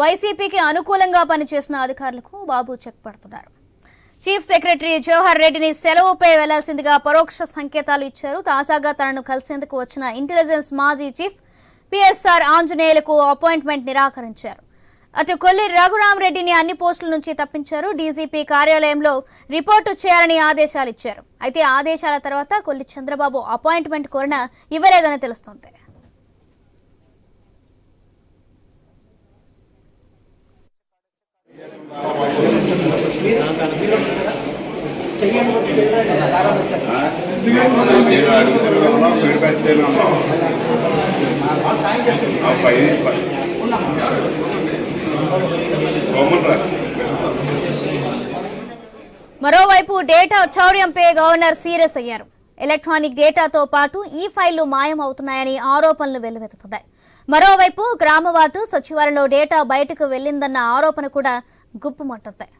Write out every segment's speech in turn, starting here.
వైసీపీకి అనుకూలంగా పనిచేసిన అధికారులకు బాబు చెక్ పడుతున్నారు. చీఫ్ సెక్రటరీ జవహర్ రెడ్డిని సెలవుపై వెళ్ళాల్సిందిగా పరోక్ష సంకేతాలు ఇచ్చారు. తాజాగా తనను కలిసేందుకు వచ్చిన ఇంటెలిజెన్స్ మాజీ చీఫ్ పిఎస్ఆర్ ఆంజనేయులకు అపాయింట్మెంట్ నిరాకరించారు. అటు కొల్లి రఘురామరెడ్డిని అన్ని పోస్టుల నుంచి తప్పించారు. డీజీపీ కార్యాలయంలో రిపోర్టు చేయాలని ఆదేశాలు ఇచ్చారు. అయితే ఆదేశాల తర్వాత కొల్లి చంద్రబాబు అపాయింట్మెంట్ కోరిన ఇవ్వలేదని తెలుస్తోంది నేను అడుగుతూనే ఉన్నా ఫీడ్బ్యాక్ ఇస్తూనే ఉన్నా ఆ పై గవర్నమెంట్ మరోవైపు డేటా చౌర్యంపై గవర్నర్ సీరియస్ అయ్యారు. ఎలక్ట్రానిక్ డేటాతో పాటు ఈ ఫైళ్ళు మాయమవుతున్నాయని ఆరోపణలు వెల్లువెత్తుతున్నాయి మరోవైపు గ్రామవాటు సచివాలయంలో డేటా బయటకు వెళ్ళిందన్న ఆరోపణ కూడా గుప్పుమంటున్నాయి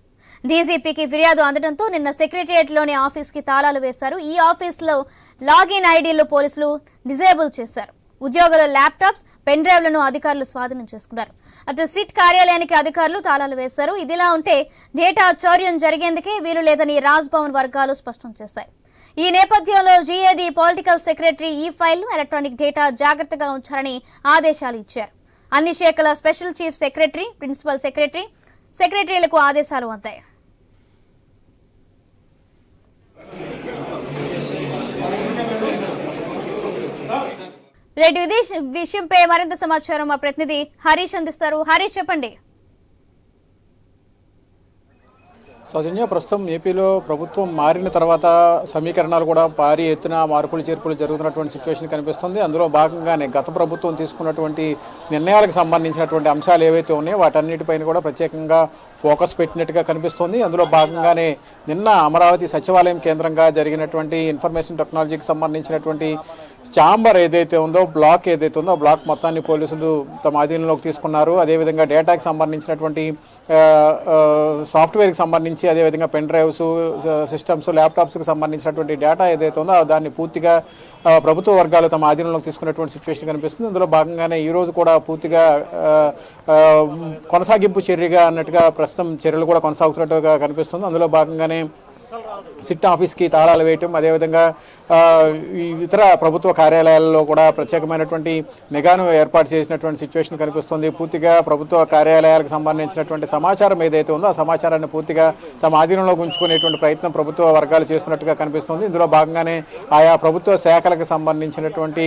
డీజీపీకి ఫిర్యాదు అందడంతో నిన్న సెక్రటరియట్లోని ఆఫీస్కి తాళాలు వేశారు. ఈ ఆఫీస్లో లాగిన్ ఐడీలు పోలీసులు డిజేబుల్ చేశారు. ఉద్యోగుల ల్యాప్టాప్స్ పెన్ డ్రైవ్లను అధికారులు స్వాధీనం చేసుకున్నారు. అటు సిట్ కార్యాలయానికి అధికారులు తాళాలు వేశారు. ఇదిలా ఉంటే డేటా చౌర్యం జరిగేందుకే వీలు లేదని రాజ్భవన్ వర్గాలు స్పష్టం చేశాయి. ఈ నేపథ్యంలో జీఏడీ పొలిటికల్ సెక్రటరీ ఈ ఫైల్ను ఎలక్ట్రానిక్ డేటా జాగ్రత్తగా ఉంచాలని ఆదేశాలు ఇచ్చారు. అన్ని శాఖల special chief secretary principal secretary సెక్రటరీలకు ఆదేశాలు అందాయి. రేటు ఇది విషయంపై మరింత సమాచారం మా ప్రతినిధి హరీష్ అందిస్తారు. హరీష్ చెప్పండి. సౌజన్య ప్రస్తుతం ఏపీలో ప్రభుత్వం మారిన తర్వాత సమీకరణాలు కూడా భారీ ఎత్తున మార్పులు చేర్పులు జరుగుతున్నటువంటి సిచ్యువేషన్ కనిపిస్తుంది. అందులో భాగంగానే గత ప్రభుత్వం తీసుకున్నటువంటి నిర్ణయాలకు సంబంధించినటువంటి అంశాలు ఏవైతే ఉన్నాయో వాటన్నిటిపైన కూడా ప్రత్యేకంగా ఫోకస్ పెట్టినట్టుగా కనిపిస్తుంది. అందులో భాగంగానే నిన్న అమరావతి సచివాలయం కేంద్రంగా జరిగినటువంటి ఇన్ఫర్మేషన్ టెక్నాలజీకి సంబంధించినటువంటి ఛాంబర్ ఏదైతే ఉందో బ్లాక్ ఏదైతే ఉందో బ్లాక్ మొత్తాన్ని పోలీసులు తమ ఆధీనంలోకి తీసుకున్నారు. అదేవిధంగా డేటాకి సంబంధించినటువంటి సాఫ్ట్వేర్కి సంబంధించి అదేవిధంగా పెన్ డ్రైవ్స్ సిస్టమ్స్ ల్యాప్టాప్స్కి సంబంధించినటువంటి డేటా ఏదైతే ఉందో దాన్ని పూర్తిగా ప్రభుత్వ వర్గాలు తమ ఆధీనంలోకి తీసుకున్నటువంటి సిచ్యువేషన్ కనిపిస్తుంది. అందులో భాగంగానే ఈరోజు కూడా పూర్తిగా కొనసాగింపు చర్యగా అన్నట్టుగా ప్రస్తుతం చర్యలు కూడా కొనసాగుతున్నట్టుగా కనిపిస్తుంది. అందులో భాగంగానే సిట్ ఆఫీస్కి తాళాలు వేయటం అదేవిధంగా ఇతర ప్రభుత్వ కార్యాలయాల్లో కూడా ప్రత్యేకమైనటువంటి నిఘాను ఏర్పాటు చేసినటువంటి సిచ్యువేషన్ కనిపిస్తుంది. పూర్తిగా ప్రభుత్వ కార్యాలయాలకు సంబంధించినటువంటి సమాచారం ఏదైతే ఉందో ఆ సమాచారాన్ని పూర్తిగా తమ ఆధీనంలో ఉంచుకునేటువంటి ప్రయత్నం ప్రభుత్వ వర్గాలు చేస్తున్నట్టుగా కనిపిస్తుంది. ఇందులో భాగంగానే ఆయా ప్రభుత్వ శాఖలకు సంబంధించినటువంటి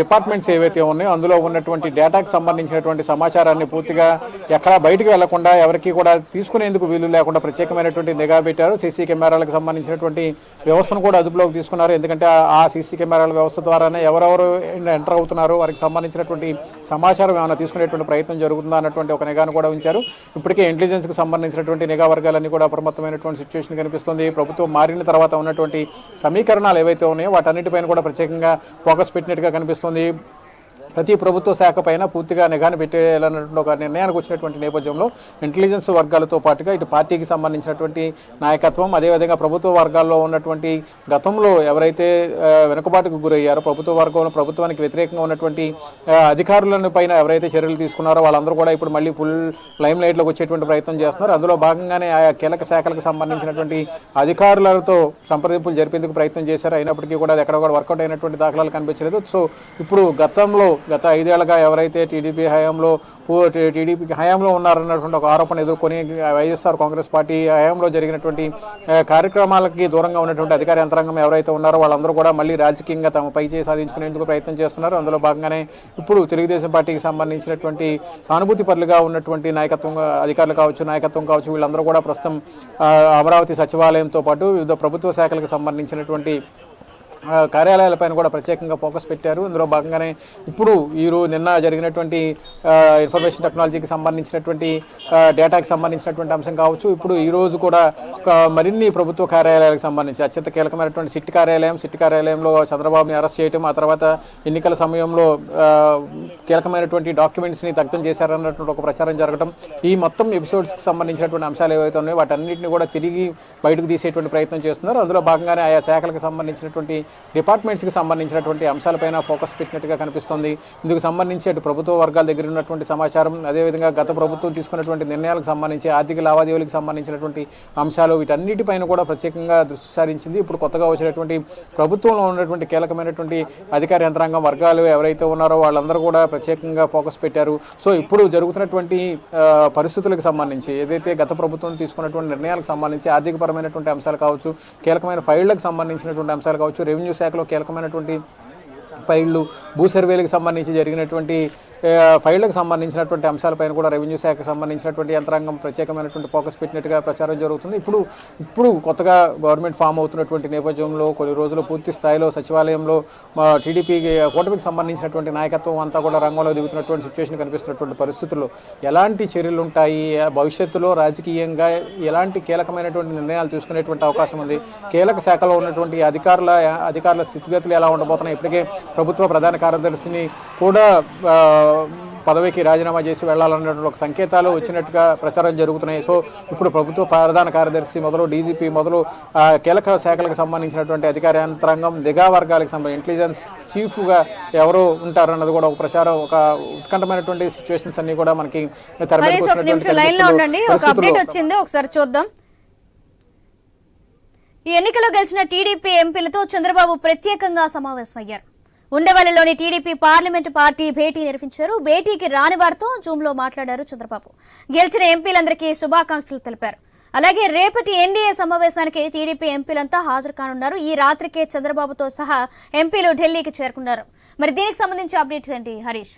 డిపార్ట్మెంట్స్ ఏవైతే ఉన్నాయో అందులో ఉన్నటువంటి డేటాకు సంబంధించినటువంటి సమాచారాన్ని పూర్తిగా ఎక్కడా బయటకు వెళ్ళకుండా ఎవరికి కూడా తీసుకునేందుకు వీలు లేకుండా ప్రత్యేకమైనటువంటి నిఘా పెట్టారు. సీసీ కెమెరాలకు సంబంధించినటువంటి వ్యవస్థను కూడా అదుపులోకి తీసుకున్నారు. ఎందుకంటే ఆ- సీసీ కెమెరాల వ్యవస్థ ద్వారానే ఎవరెవరు ఎంటర్ అవుతున్నారు వారికి సంబంధించినటువంటి సమాచారం ఏమైనా తీసుకునేటువంటి ప్రయత్నం జరుగుతుందా అన్నటువంటి ఒక నిఘాను కూడా ఉంచారు. ఇప్పటికే ఇంటెలిజెన్స్కి సంబంధించినటువంటి నిఘా వర్గాలన్నీ కూడా అప్రమత్తమైనటువంటి సిచ్యువేషన్ కనిపిస్తుంది. ప్రభుత్వం మారిన తర్వాత ఉన్నటువంటి సమీకరణాలు ఏవైతే ఉన్నాయో వాటన్నిటిపైన కూడా ప్రత్యేకంగా ఫోకస్ పెట్టినట్టుగా కనిపిస్తుంది. ప్రతి ప్రభుత్వ శాఖ పైన పూర్తిగా నిఘాను పెట్టేయాలన్నటువంటి ఒక నిర్ణయానికి వచ్చినటువంటి నేపథ్యంలో ఇంటెలిజెన్స్ వర్గాలతో పాటుగా ఇటు పార్టీకి సంబంధించినటువంటి నాయకత్వం అదేవిధంగా ప్రభుత్వ వర్గాల్లో ఉన్నటువంటి గతంలో ఎవరైతే వెనుకబాటుకు గురయ్యారో ప్రభుత్వ వర్గంలో ప్రభుత్వానికి వ్యతిరేకంగా ఉన్నటువంటి అధికారులను పైన ఎవరైతే చర్యలు తీసుకున్నారో వాళ్ళందరూ కూడా ఇప్పుడు మళ్ళీ ఫుల్ లైమ్ లైట్లోకి వచ్చేటువంటి ప్రయత్నం చేస్తున్నారు. అందులో భాగంగానే ఆయా కీలక శాఖలకు సంబంధించినటువంటి అధికారులతో సంప్రదింపులు జరిపేందుకు ప్రయత్నం చేశారు. అయినప్పటికీ కూడా అది ఎక్కడ కూడా వర్కౌట్ అయినటువంటి దాఖలాలు కనిపించలేదు. సో ఇప్పుడు గతంలో గత ఐదేళ్ళుగా ఎవరైతే టీడీపీ హయాంలో టీడీపీ హయాంలో ఉన్నారన్నటువంటి ఒక ఆరోపణ ఎదుర్కొని వైఎస్ఆర్ కాంగ్రెస్ పార్టీ హయాంలో జరిగినటువంటి కార్యక్రమాలకి దూరంగా ఉన్నటువంటి అధికార యంత్రాంగం ఎవరైతే ఉన్నారో వాళ్ళందరూ కూడా మళ్ళీ రాజకీయంగా తమ పై చేయి సాధించుకునేందుకు ప్రయత్నం చేస్తున్నారు. అందులో భాగంగానే ఇప్పుడు తెలుగుదేశం పార్టీకి సంబంధించినటువంటి సానుభూతి పరులుగా ఉన్నటువంటి నాయకత్వం అధికారులు కావచ్చు నాయకత్వం కావచ్చు వీళ్ళందరూ కూడా ప్రస్తుతం అమరావతి సచివాలయంతో పాటు వివిధ ప్రభుత్వ శాఖలకు సంబంధించినటువంటి కార్యాలయాలపైన కూడా ప్రత్యేకంగా ఫోకస్ పెట్టారు. ఇందులో భాగంగానే ఇప్పుడు ఈ నిన్న జరిగినటువంటి ఇన్ఫర్మేషన్ టెక్నాలజీకి సంబంధించినటువంటి డేటాకి సంబంధించినటువంటి అంశం కావచ్చు. ఇప్పుడు ఈ రోజు కూడా మరిన్ని ప్రభుత్వ కార్యాలయాలకు సంబంధించి అత్యంత కీలకమైనటువంటి సిట్ కార్యాలయం సిట్ కార్యాలయంలో చంద్రబాబుని అరెస్ట్ చేయటం ఆ తర్వాత ఎన్నికల సమయంలో కీలకమైనటువంటి డాక్యుమెంట్స్ని దగ్ధం చేశారన్నటువంటి ఒక ప్రచారం జరగడం ఈ మొత్తం ఎపిసోడ్స్కి సంబంధించినటువంటి అంశాలు ఏవైతే ఉన్నాయో వాటన్నింటినీ కూడా తిరిగి బయటకు తీసేటువంటి ప్రయత్నం చేస్తున్నారు. అందులో భాగంగానే ఆయా శాఖలకు సంబంధించినటువంటి డిపార్ట్మెంట్స్కి సంబంధించినటువంటి అంశాలపైన ఫోకస్ పెట్టినట్టుగా కనిపిస్తోంది. ఇందుకు సంబంధించి అటు ప్రభుత్వ వర్గాల దగ్గర ఉన్నటువంటి సమాచారం అదేవిధంగా గత ప్రభుత్వం తీసుకున్నటువంటి నిర్ణయాలకు సంబంధించి ఆర్థిక లావాదేవీలకు సంబంధించినటువంటి అంశాలు వీటన్నిటిపైన కూడా ప్రత్యేకంగా దృష్టి సారించింది. ఇప్పుడు కొత్తగా వచ్చినటువంటి ప్రభుత్వంలో ఉన్నటువంటి కీలకమైనటువంటి అధికార యంత్రాంగం వర్గాలు ఎవరైతే ఉన్నారో వాళ్ళందరూ కూడా ప్రత్యేకంగా ఫోకస్ పెట్టారు. సో ఇప్పుడు జరుగుతున్నటువంటి పరిస్థితులకు సంబంధించి ఏదైతే గత ప్రభుత్వం తీసుకున్నటువంటి నిర్ణయాలకు సంబంధించి ఆర్థికపరమైనటువంటి అంశాలు కావచ్చు కీలకమైన ఫైళ్ళకు సంబంధించినటువంటి అంశాలు కావచ్చు రెవెన్యూ శాఖలో కీలకమైనటువంటి ఫైళ్ళు భూ సర్వేలకు సంబంధించి జరిగినటువంటి ఫైళ్ళకు సంబంధించినటువంటి అంశాలపైన కూడా రెవెన్యూ శాఖకు సంబంధించినటువంటి యంత్రాంగం ప్రత్యేకమైనటువంటి ఫోకస్ పెట్టినట్టుగా ప్రచారం జరుగుతుంది. ఇప్పుడు ఇప్పుడు కొత్తగా గవర్నమెంట్ ఫామ్ అవుతున్నటువంటి నేపథ్యంలో కొన్ని రోజులు పూర్తి స్థాయిలో సచివాలయంలో మా టీడీపీ కూటమికి సంబంధించినటువంటి నాయకత్వం అంతా కూడా రంగంలో దిగుతున్నటువంటి సిచ్యువేషన్ కనిపిస్తున్నటువంటి పరిస్థితుల్లో ఎలాంటి చర్యలు ఉంటాయి? భవిష్యత్తులో రాజకీయంగా ఎలాంటి కీలకమైనటువంటి నిర్ణయాలు తీసుకునేటువంటి అవకాశం ఉంది? కీలక శాఖలో ఉన్నటువంటి అధికారుల అధికారుల స్థితిగతులు ఎలా ఉండబోతున్నాయి? ఇప్పటికే ప్రభుత్వ ప్రధాన కార్యదర్శిని కూడా పదవికి రాజీనామా చేసి వెళ్ళాలన్నటువంటి ఒక సంకేతాలు వచ్చినట్టుగా ప్రచారం జరుగుతున్నాయి. సో ఇప్పుడు ప్రభుత్వ ప్రధాన కార్యదర్శి మొదలు డీజీపీ మొదలు కీలక శాఖలకు సంబంధించినటువంటి అధికార యంత్రాంగం దిగా వర్గాలకు సంబంధించి ఇంటెలిజెన్స్ చీఫ్గా ఎవరు ఉంటారన్నది కూడా ఒక ప్రచారం ఒక ఉత్కంఠమైనటువంటి సిచ్యువేషన్స్ అన్ని కూడా మనకి వచ్చింది. ఒకసారి చూద్దాం. ఈ ఎన్నికలో గెలిచిన టీడీపీ ఎంపీలతో చంద్రబాబు ప్రత్యేకంగా సమావేశమయ్యారు. ఉండవల్లిలోని టీడీపీ పార్లమెంటు పార్టీ భేటీ నిర్వహించారు. భేటీకి రాని వారితో జూమ్లో మాట్లాడారు చంద్రబాబు. గెలిచిన ఎంపీలందరికీ శుభాకాంక్షలు తెలిపారు. అలాగే రేపటి ఎన్డీఏ సమావేశానికి టీడీపీ ఎంపీలంతా హాజరు కానున్నారు. ఈ రాత్రికే చంద్రబాబుతో సహా ఎంపీలు ఢిల్లీకి చేరుకున్నారు. మరి దీనికి సంబంధించి అప్డేట్స్ ఏంటి? హరీష్.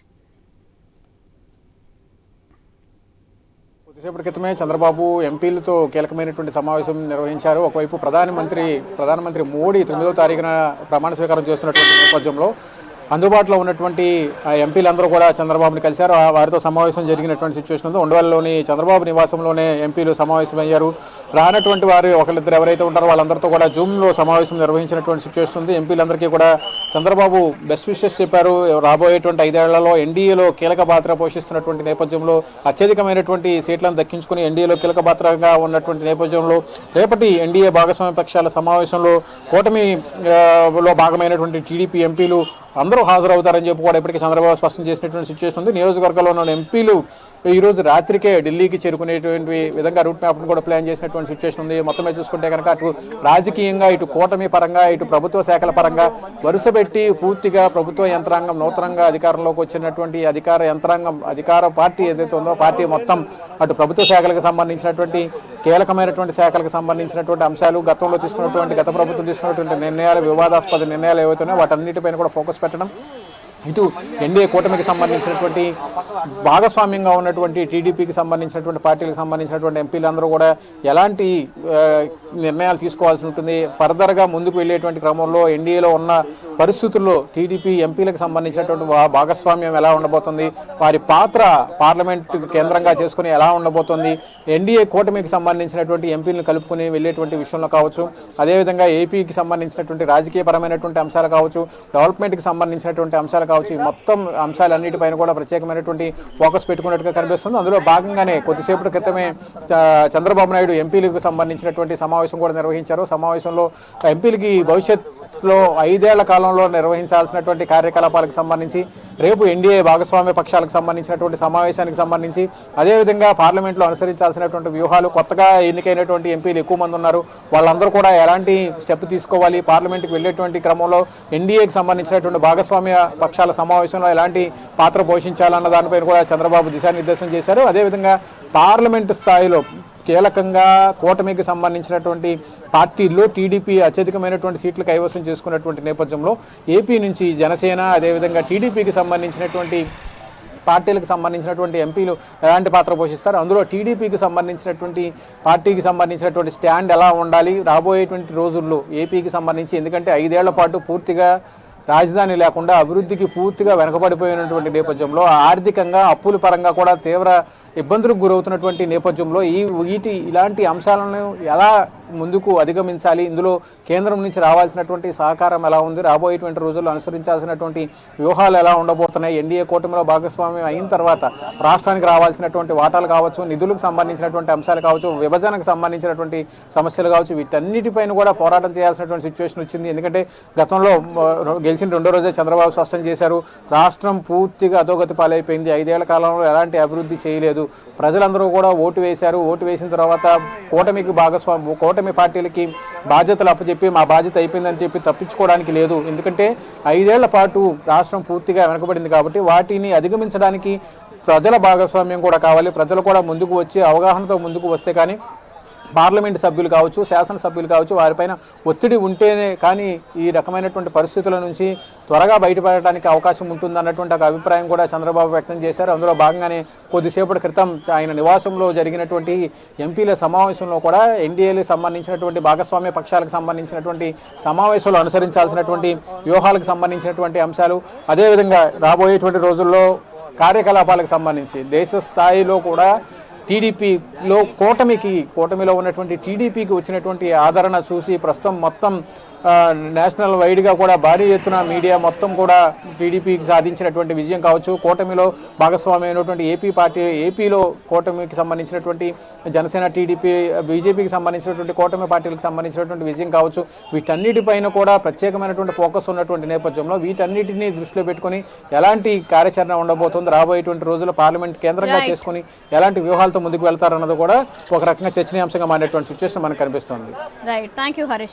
కొద్దిసేపటి క్రితమే చంద్రబాబు ఎంపీలతో కీలకమైనటువంటి సమావేశం నిర్వహించారు. ఒకవైపు ప్రధానమంత్రి ప్రధానమంత్రి మోడీ తొమ్మిదో తారీఖున ప్రమాణ స్వీకారం చేస్తున్నటువంటి నేపథ్యంలో అందుబాటులో ఉన్నటువంటి ఆ, ఎంపీలందరూ కూడా చంద్రబాబుని కలిశారు. ఆ వారితో సమావేశం జరిగినటువంటి సిచ్యువేషన్ ఉంది. ఉండవల్లిలోని చంద్రబాబు నివాసంలోనే ఎంపీలు సమావేశమయ్యారు. రానటువంటి వారు ఒకరిద్దరు ఎవరైతే ఉంటారో వాళ్ళందరితో కూడా జూమ్లో సమావేశం నిర్వహించినటువంటి సిచ్యువేషన్ ఉంది. ఎంపీలందరికీ కూడా చంద్రబాబు బెస్ట్ విషెస్ చెప్పారు. రాబోయేటువంటి ఐదేళ్ళలో ఎన్డీఏలో కీలక పాత్ర పోషిస్తున్నటువంటి నేపథ్యంలో అత్యధికమైనటువంటి సీట్లను దక్కించుకుని ఎన్డీఏలో కీలక పాత్రగా ఉన్నటువంటి నేపథ్యంలో రేపటి ఎన్డీఏ భాగస్వామ్య పక్షాల సమావేశంలో కూటమిలో భాగమైనటువంటి టీడీపీ ఎంపీలు అందరూ హాజరవుతారని చెప్పి కూడా ఇప్పటికీ చంద్రబాబు స్పష్టం చేసినటువంటి సిచ్యువేషన్ ఉంది. నియోజకవర్గంలో ఉన్న ఎంపీలు ఈరోజు రాత్రికే ఢిల్లీకి చేరుకునేటువంటి విధంగా రూట్ మ్యాప్ను కూడా ప్లాన్ చేసినటువంటి సిచ్యువేషన్ ఉంది. మొత్తం చూసుకుంటే కనుక అటు రాజకీయంగా ఇటు కూటమి పరంగా ఇటు ప్రభుత్వ శాఖల పరంగా వరుస పెట్టి పూర్తిగా ప్రభుత్వ యంత్రాంగం నూతనంగా అధికారంలోకి వచ్చినటువంటి అధికార యంత్రాంగం అధికార పార్టీ ఏదైతే ఉందో పార్టీ మొత్తం అటు ప్రభుత్వ శాఖలకు సంబంధించినటువంటి కీలకమైనటువంటి శాఖలకు సంబంధించినటువంటి అంశాలు గతంలో తీసుకున్నటువంటి గత ప్రభుత్వం తీసుకున్నటువంటి నిర్ణయాలు వివాదాస్పద నిర్ణయాలు ఏవైతే ఉన్నాయో వాటన్నిటిపైన కూడా ఫోకస్ పెట్టడం ఇటు ఎన్డీఏ కూటమికి సంబంధించినటువంటి భాగస్వామ్యంగా ఉన్నటువంటి టీడీపీకి సంబంధించినటువంటి పార్టీలకు సంబంధించినటువంటి ఎంపీలందరూ కూడా ఎలాంటి నిర్ణయాలు తీసుకోవాల్సి ఉంటుంది? ఫర్దర్గా ముందుకు వెళ్ళేటువంటి క్రమంలో ఎన్డీఏలో ఉన్న పరిస్థితుల్లో టీడీపీ ఎంపీలకు సంబంధించినటువంటి భాగస్వామ్యం ఎలా ఉండబోతుంది? వారి పాత్ర పార్లమెంట్ కేంద్రంగా చేసుకుని ఎలా ఉండబోతుంది? ఎన్డీఏ కూటమికి సంబంధించినటువంటి ఎంపీలను కలుపుకుని వెళ్ళేటువంటి విషయంలో కావచ్చు అదేవిధంగా ఏపీకి సంబంధించినటువంటి రాజకీయపరమైనటువంటి అంశాలు కావచ్చు డెవలప్మెంట్కి సంబంధించినటువంటి అంశాలు కావచ్చు ఈ మొత్తం అంశాలన్నిటిపైన కూడా ప్రత్యేకమైనటువంటి ఫోకస్ పెట్టుకున్నట్టుగా కనిపిస్తుంది. అందులో భాగంగానే కొద్దిసేపటి క్రితమే చ- చంద్రబాబు నాయుడు ఎంపీలకు సంబంధించినటువంటి సమావేశం కూడా నిర్వహించారు. సమావేశంలో ఎంపీలకి భవిష్యత్ లో ఐదేళ్ళ కాలంలో నిర్వహించాల్సినటువంటి కార్యకలాపాలకు సంబంధించి రేపు ఎన్డీఏ భాగస్వామ్య పక్షాలకు సంబంధించినటువంటి సమావేశానికి సంబంధించి అదేవిధంగా పార్లమెంట్లో అనుసరించాల్సినటువంటి వ్యూహాలు కొత్తగా ఎన్నికైనటువంటి ఎంపీలు ఎక్కువ మంది ఉన్నారు. వాళ్ళందరూ కూడా ఎలాంటి స్టెప్ తీసుకోవాలి? పార్లమెంట్కి వెళ్ళేటువంటి క్రమంలో ఎన్డీఏకి సంబంధించినటువంటి భాగస్వామ్య పక్షాల సమావేశంలో ఎలాంటి పాత్ర పోషించాలన్న దానిపైన కూడా చంద్రబాబు దిశానిర్దేశం చేశారు. అదేవిధంగా పార్లమెంటు స్థాయిలో కీలకంగా కూటమికి సంబంధించినటువంటి పార్టీల్లో టీడీపీ అత్యధికమైనటువంటి సీట్లు కైవసం చేసుకున్నటువంటి నేపథ్యంలో ఏపీ నుంచి జనసేన అదేవిధంగా టీడీపీకి సంబంధించినటువంటి పార్టీలకు సంబంధించినటువంటి ఎంపీలు ఎలాంటి పాత్ర పోషిస్తారు? అందులో టీడీపీకి సంబంధించినటువంటి పార్టీకి సంబంధించినటువంటి స్టాండ్ ఎలా ఉండాలి? రాబోయేటువంటి రోజుల్లో ఏపీకి సంబంధించి ఎందుకంటే ఐదేళ్ళ పాటు పూర్తిగా రాజధాని లేకుండా అభివృద్ధికి పూర్తిగా వెనకబడిపోయినటువంటి నేపథ్యంలో ఆర్థికంగా అప్పుల పరంగా కూడా తీవ్ర ఇబ్బందులకు గురవుతున్నటువంటి నేపథ్యంలో ఈ వీటి ఇలాంటి అంశాలను ఎలా ముందుకు అధిగమించాలి. ఇందులో కేంద్రం నుంచి రావాల్సినటువంటి సహకారం ఎలా ఉంది? రాబోయేటువంటి రోజుల్లో అనుసరించాల్సినటువంటి వ్యూహాలు ఎలా ఉండబోతున్నాయి? ఎన్డీఏ కూటమిలో భాగస్వామ్యం అయిన తర్వాత రాష్ట్రానికి రావాల్సినటువంటి వాటాలు కావచ్చు నిధులకు సంబంధించినటువంటి అంశాలు కావచ్చు విభజనకు సంబంధించినటువంటి సమస్యలు కావచ్చు వీటన్నిటిపైన కూడా పోరాటం చేయాల్సినటువంటి సిచ్యువేషన్ వచ్చింది. ఎందుకంటే గతంలో గెలిచిన రెండో రోజే చంద్రబాబు స్పష్టం చేశారు. రాష్ట్రం పూర్తిగా అధోగతి పాలైపోయింది. ఐదేళ్ళ కాలంలో ఎలాంటి అభివృద్ధి చేయలేదు. ప్రజలందరూ కూడా ఓటు వేశారు. ఓటు వేసిన తర్వాత కూటమికి భాగస్వామి కూటమి పార్టీలకి బాధ్యతలు అప్పచెప్పి మా బాధ్యత అయిపోయిందని చెప్పి తప్పించుకోవడానికి లేదు. ఎందుకంటే ఐదేళ్ళ పాటు రాష్ట్రం పూర్తిగా వెనకబడింది కాబట్టి వాటిని అధిగమించడానికి ప్రజల భాగస్వామ్యం కూడా కావాలి. ప్రజలు కూడా ముందుకు వచ్చి అవగాహనతో ముందుకు వస్తే కానీ పార్లమెంట్ సభ్యులు కావచ్చు శాసనసభ్యులు కావచ్చు వారిపైన ఒత్తిడి ఉంటేనే కానీ ఈ రకమైనటువంటి పరిస్థితుల నుంచి త్వరగా బయటపడటానికి అవకాశం ఉంటుంది అన్నటువంటి ఒక అభిప్రాయం కూడా చంద్రబాబు వ్యక్తం చేశారు. అందులో భాగంగానే కొద్దిసేపటి క్రితం ఆయన నివాసంలో జరిగినటువంటి ఎంపీల సమావేశంలో కూడా ఎన్డీఏలకు సంబంధించినటువంటి భాగస్వామ్య పక్షాలకు సంబంధించినటువంటి సమావేశాలు అనుసరించాల్సినటువంటి వ్యూహాలకు సంబంధించినటువంటి అంశాలు అదేవిధంగా రాబోయేటువంటి రోజుల్లో కార్యకలాపాలకు సంబంధించి దేశ స్థాయిలో కూడా టీడీపీలో కూటమికి కూటమిలో ఉన్నటువంటి టీడీపీకి వచ్చినటువంటి ఆదరణ చూసి ప్రస్తుతం మొత్తం నేషనల్ వైడ్గా కూడా భారీ ఎత్తున మీడియా మొత్తం కూడా టీడీపీకి సాధించినటువంటి విజయం కావచ్చు. కూటమిలో భాగస్వామి అయినటువంటి ఏపీ పార్టీ ఏపీలో కూటమికి సంబంధించినటువంటి జనసేన టీడీపీ బీజేపీకి సంబంధించినటువంటి కూటమి పార్టీలకు సంబంధించినటువంటి విజయం కావచ్చు. వీటన్నిటిపైన కూడా ప్రత్యేకమైనటువంటి ఫోకస్ ఉన్నటువంటి నేపథ్యంలో వీటన్నిటిని దృష్టిలో పెట్టుకొని ఎలాంటి కార్యాచరణ ఉండబోతుంది రాబోయేటువంటి రోజుల్లో పార్లమెంట్ కేంద్రంగా చేసుకొని ఎలాంటి వ్యూహాలతో ముందుకు వెళ్తారన్నది కూడా ఒక రకంగా చర్చనీయాంశంగా మారినటువంటి సిచ్యువేషన్ మనకు కనిపిస్తుంది. Right thank you Harish